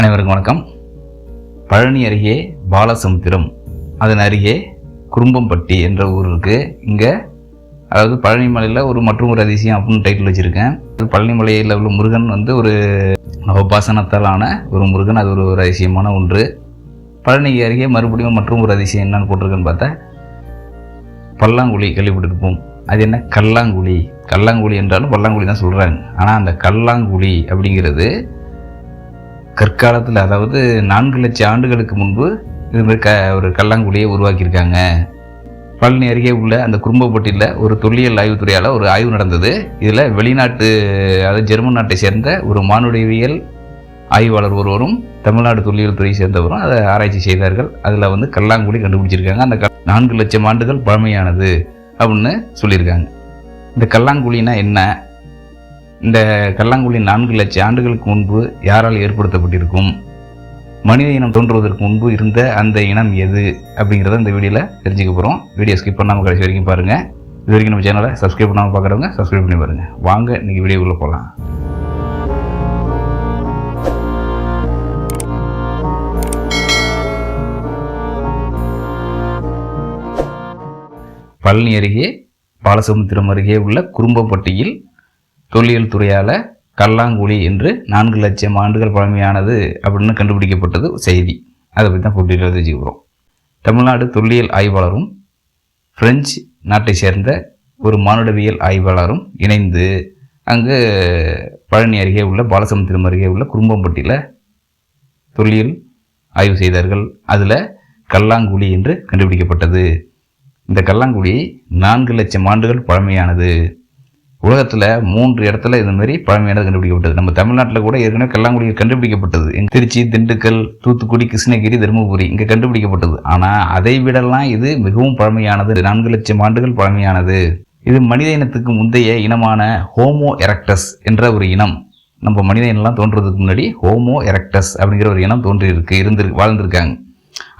அனைவருக்கும் வணக்கம். பழனி அருகே பாலசமுத்திரம் அதன் அருகே குறும்பம்பட்டி என்ற ஊர் இருக்குது இங்கே அதாவது பழனி மலையில் ஒரு மற்றும் ஒரு அதிசயம் அப்படின்னு டைட்டில் வச்சுருக்கேன். பழனி மலையில் உள்ள முருகன் வந்து ஒரு உபாசனத்தாலான ஆன ஒரு முருகன். அது ஒரு ஒரு அதிசயமான ஒன்று. பழனி அருகே மறுபடியும் மற்றும் ஒரு அதிசயம் என்னன்னு போட்டிருக்கேன்னு பார்த்தா பல்லாங்குழி கேள்விப்பட்டிருப்போம். அது என்ன? கல்லாங்குழி. கல்லாங்குழி என்றாலும் பல்லாங்குழி தான் சொல்கிறாங்க ஆனால் அந்த கல்லாங்குழி அப்படிங்கிறது கற்காலத்தில் அதாவது நான்கு லட்சம் ஆண்டுகளுக்கு முன்பு இதுமாதிரி க ஒரு கல்லாங்குழியை உருவாக்கியிருக்காங்க. பழனி அருகே உள்ள அந்த குறும்பப்பட்டியில் ஒரு தொல்லியல் ஆய்வுத்துறையால் ஒரு ஆய்வு நடந்தது. இதில் வெளிநாட்டு அதாவது ஜெர்மன் நாட்டை சேர்ந்த ஒரு மானுடவியல் ஆய்வாளர் ஒருவரும் தமிழ்நாடு தொல்லியல் துறையை சேர்ந்தவரும் அதை ஆராய்ச்சி செய்தார்கள். அதில் வந்து கல்லாங்குழி கண்டுபிடிச்சிருக்காங்க. அந்த க- நான்கு லட்சம் ஆண்டுகள் பழமையானது அப்படின்னு சொல்லியிருக்காங்க. இந்த கல்லாங்குழினா என்ன? இந்த கல்லாங்குழி நான்கு லட்சம் ஆண்டுகளுக்கு முன்பு யாரால் ஏற்படுத்தப்பட்டிருக்கும்? மனித இனம் தோன்றுவதற்கு முன்பு இருந்த அந்த இனம் எது? அப்படிங்கிறத இந்த வீடியோவில் தெரிஞ்சுக்க போகிறோம் வீடியோ ஸ்கிப் பண்ணாமல் கடைசி வரைக்கும் பாருங்கள் இது வரைக்கும் நம்ம சேனலை சப்ஸ்கிரைப் பண்ணாமல் பார்க்குறவங்க சப்ஸ்கிரைப் பண்ணி பாருங்கள் வாங்க இன்றைக்கி வீடியோக்குள்ளே போகலாம் பழனி அருகே பாலசமுத்திரம் அருகே உள்ள குறும்பப்பட்டியில் தொல்லியல் துறையால் கல்லாங்குழி என்று நான்கு லட்சம் ஆண்டுகள் பழமையானது அப்படின்னு கண்டுபிடிக்கப்பட்டது செய்தி. அதை பற்றி தான் போட்டியில் தெரிஞ்சுக்கிறோம். தமிழ்நாடு தொல்லியல் ஆய்வாளரும் பிரெஞ்சு நாட்டை சேர்ந்த ஒரு மானுடவியல் ஆய்வாளரும் இணைந்து அங்கு பழனி அருகே உள்ள பாலசமுத்திரம் அருகே உள்ள குறும்பம்பட்டியில் தொல்லியல் ஆய்வு செய்தார்கள். அதில் கல்லாங்குழி என்று கண்டுபிடிக்கப்பட்டது. இந்த கல்லாங்குழி நான்கு லட்சம் ஆண்டுகள் பழமையானது. உலகத்தில் மூன்று இடத்துல இது மாதிரி பழமையானது கண்டுபிடிக்கப்பட்டது. நம்ம தமிழ்நாட்டில் கூட ஏற்கனவே கல்லாங்குடி கண்டுபிடிக்கப்பட்டது. திருச்சி திண்டுக்கல் தூத்துக்குடி கிருஷ்ணகிரி தருமபுரி இங்கே கண்டுபிடிக்கப்பட்டது. ஆனால் அதை விடலாம் இது மிகவும் பழமையானது. நான்கு லட்சம் ஆண்டுகள் பழமையானது. இது மனித இனத்துக்கு முந்தைய இனமான ஹோமோ எரக்டஸ் என்ற ஒரு இனம். நம்ம மனித இனம்லாம் தோன்றதுக்கு முன்னாடி ஹோமோ எரக்டஸ் அப்படிங்கிற ஒரு இனம் தோன்றியிருக்கு இருந்து வாழ்ந்திருக்காங்க.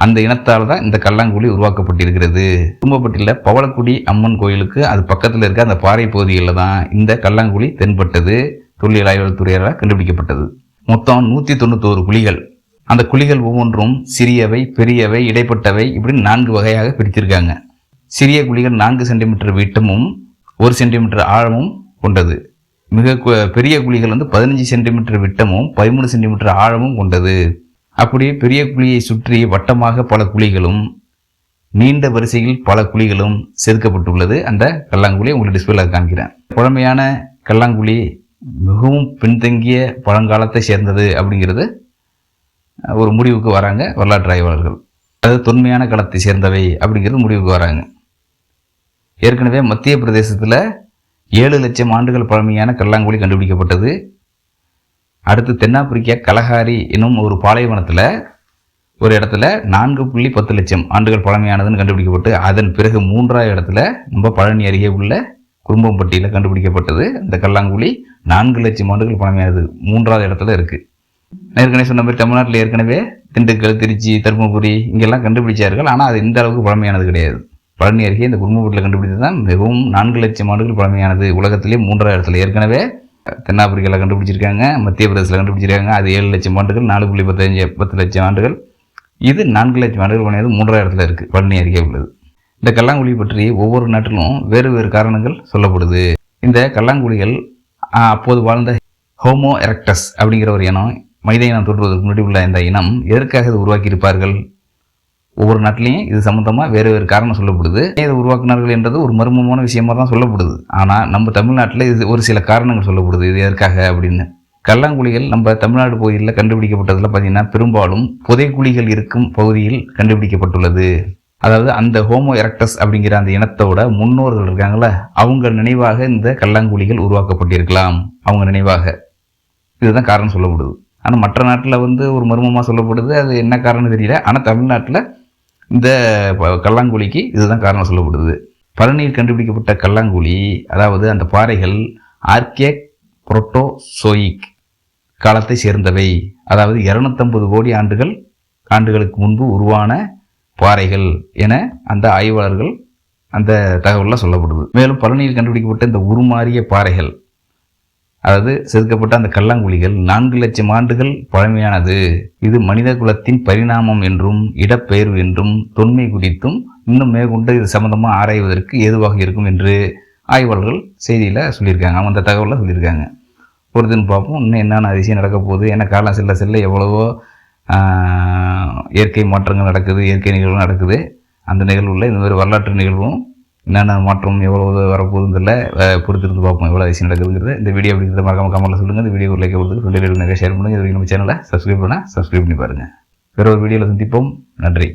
அந்த இனத்தால் தான் இந்த கல்லாங்குழி உருவாக்கப்பட்டிருக்கிறது. கும்பப்பட்டியில் பவளக்குடி அம்மன் கோயிலுக்கு அது பக்கத்தில் இருக்க அந்த பாறை பகுதிகளில் தான் இந்த கல்லாங்குழி தென்பட்டது. தொல்லியல் ஆய்வுகள் துறையால் கண்டுபிடிக்கப்பட்டது. மொத்தம் நூற்றி தொண்ணூத்தோரு குழிகள். அந்த குழிகள் ஒவ்வொன்றும் சிறியவை பெரியவை இடைப்பட்டவை இப்படி நான்கு வகையாக பிரித்திருக்காங்க. சிறிய குழிகள் நான்கு சென்டிமீட்டர் விட்டமும் ஒரு சென்டிமீட்டர் ஆழமும் கொண்டது. மிக பெரிய குழிகள் வந்து பதினஞ்சு சென்டிமீட்டர் விட்டமும் பதிமூணு சென்டிமீட்டர் ஆழமும் கொண்டது. அப்படியே பெரிய குழியை சுற்றி வட்டமாக பல குழிகளும் நீண்ட வரிசையில் பல குழிகளும் செதுக்கப்பட்டுள்ளது. அந்த கல்லாங்குழியை உங்களுக்கு டிஸ்பிளேல காண்கிறேன். பழமையான கல்லாங்குழி மிகவும் பின்தங்கிய பழங்காலத்தை சேர்ந்தது அப்படிங்கிறது ஒரு முடிவுக்கு வராங்க வரலாற்று ஆய்வாளர்கள். அது தொன்மையான காலத்தை சேர்ந்தவை அப்படிங்கிறது முடிவுக்கு வராங்க. ஏற்கனவே மத்திய பிரதேசத்தில் ஏழு லட்சம் ஆண்டுகள் பழமையான கல்லாங்குழி கண்டுபிடிக்கப்பட்டது. அடுத்து தென்னாப்பிரிக்கா கலஹாரி என்னும் ஒரு பாலைவனத்தில் ஒரு இடத்துல நான்கு புள்ளி பத்து லட்சம் ஆண்டுகள் பழமையானதுன்னு கண்டுபிடிக்கப்பட்டு அதன் பிறகு மூன்றாவது இடத்துல நம்ம பழனி அருகே உள்ள குடும்பம்பட்டியில் கண்டுபிடிக்கப்பட்டது. இந்த கல்லாங்குழி நான்கு லட்சம் ஆண்டுகள் பழமையானது மூன்றாவது இடத்துல இருக்குது ஏற்கனவே சொன்ன மாதிரி தமிழ்நாட்டில் ஏற்கனவே திண்டுக்கல் திருச்சி தருமபுரி இங்கெல்லாம் கண்டுபிடிச்சார்கள். ஆனால் அது இந்த அளவுக்கு பழமையானது கிடையாது. பழனி அருகே இந்த குடும்பப்பட்டியில் கண்டுபிடித்தது தான் மிகவும் நான்கு லட்சம் ஆண்டுகள் பழமையானது. உலகத்திலே மூன்றாவது இடத்துல ஏற்கனவே தென்னாப்பிரிக்காவில் கண்டுபிடிச்சிருக்காங்க மத்திய பிரதேசத்தில் கண்டுபிடிச்சிருக்காங்க. அது ஏழு லட்சம் ஆண்டுகள் நாலு புள்ளி பத்தஞ்சு பத்து லட்சம் ஆண்டுகள். இது நான்கு லட்சம் ஆண்டுகள் பண்ணியது மூன்றாம் இடத்துல இருக்குது பழனி அருகே உள்ளது. இந்த கல்லாங்குழி பற்றி ஒவ்வொரு நாட்டிலும் வேறு வேறு காரணங்கள் சொல்லப்படுது. இந்த கல்லாங்குழிகள் அப்போது வாழ்ந்த ஹோமோ எரக்டஸ் அப்படிங்கிற ஒரு இனம் மனித இனம் தோன்றுவதற்கு முன்னாடி உள்ள இந்த இனம் எதற்காக இது உருவாக்கியிருப்பார்கள்? ஒவ்வொரு நாட்டிலையும் இது சம்மந்தமாக வேறு வேறு காரணம் சொல்லப்படுது. இதை உருவாக்குனார்கள் என்றது ஒரு மர்மமான விஷயமா தான் சொல்லப்படுது. ஆனால் நம்ம தமிழ்நாட்டில் இது ஒரு சில காரணங்கள் சொல்லப்படுது. இது எதற்காக அப்படின்னு. கல்லாங்குழிகள் நம்ம தமிழ்நாடு பகுதியில் கண்டுபிடிக்கப்பட்டதில் பார்த்தீங்கன்னா பெரும்பாலும் புதைக்குழிகள் இருக்கும் பகுதியில் கண்டுபிடிக்கப்பட்டுள்ளது. அதாவது அந்த ஹோமோ எரக்டஸ் அப்படிங்கிற அந்த இனத்தோட முன்னோர்கள் இருக்காங்கள அவங்க நினைவாக இந்த கல்லாங்குழிகள் உருவாக்கப்பட்டிருக்கலாம். அவங்க நினைவாக. இதுதான் காரணம் சொல்லப்படுது. ஆனால் மற்ற நாட்டில் வந்து ஒரு மர்மமாக சொல்லப்படுது. அது என்ன காரணம்னு தெரியல. ஆனால் தமிழ்நாட்டில் இந்த ப- கல்லாங்குழிக்கு இதுதான் காரணம் சொல்லப்படுது. பழனியில் கண்டுபிடிக்கப்பட்ட கல்லாங்குழி அதாவது அந்த பாறைகள் ஆர்கே புரோட்டோசோயிக் காலத்தை சேர்ந்தவை. அதாவது இரநூத்தம்பது கோடி ஆண்டுகள் ஆண்டுகளுக்கு முன்பு உருவான பாறைகள் என அந்த ஆய்வாளர்கள் அந்த தகவலில் சொல்லப்படுது. மேலும் பழனியில் கண்டுபிடிக்கப்பட்ட இந்த உருமாறிய பாறைகள் அதாவது செதுக்கப்பட்ட அந்த கல்லாங்குழிகள் நான்கு லட்சம் ஆண்டுகள் பழமையானது. இது மனித குலத்தின் பரிணாமம் என்றும் இடப்பெயர்வு என்றும் தொன்மை குறித்தும் இன்னும் மேற்கொண்டு இது சம்பந்தமாக ஆராய்வதற்கு ஏதுவாக இருக்கும் என்று ஆய்வாளர்கள் செய்தியில் சொல்லியிருக்காங்க. அந்த தகவலை சொல்லியிருக்காங்க. பொறுத்துன்னு பார்ப்போம். இன்னும் என்னென்ன அதிசயம் நடக்க போகுது? ஏன்னா காலம் செல்ல செல்ல எவ்வளவோ இயற்கை மாற்றங்கள் நடக்குது இயற்கை நிகழ்வு நடக்குது. அந்த நிகழ்வுல இந்த மாதிரி வரலாற்று நிகழ்வும் என்னென்ன மாற்றம் எவ்வளோ வரப்போகுதுல பொறுத்திருந்து பார்ப்போம் எவ்வளோ விஷயம் நடக்குதுங்கிறது இந்த வீடியோ அப்படிங்கிறத மறக்காம கமெண்ட்டில் சொல்லுங்கள் இந்த வீடியோ லைக் கொடுத்து ஃப்ரெண்டு நிறைய ஷேர் பண்ணுங்கள் இது வரைக்கும் நம்ம சேனலை சப்ஸ்கிரைப் பண்ணால் சப்ஸ்கிரைப் பண்ணி பாருங்கள் வேற ஒரு வீடியோவில் சந்திப்போம். நன்றி.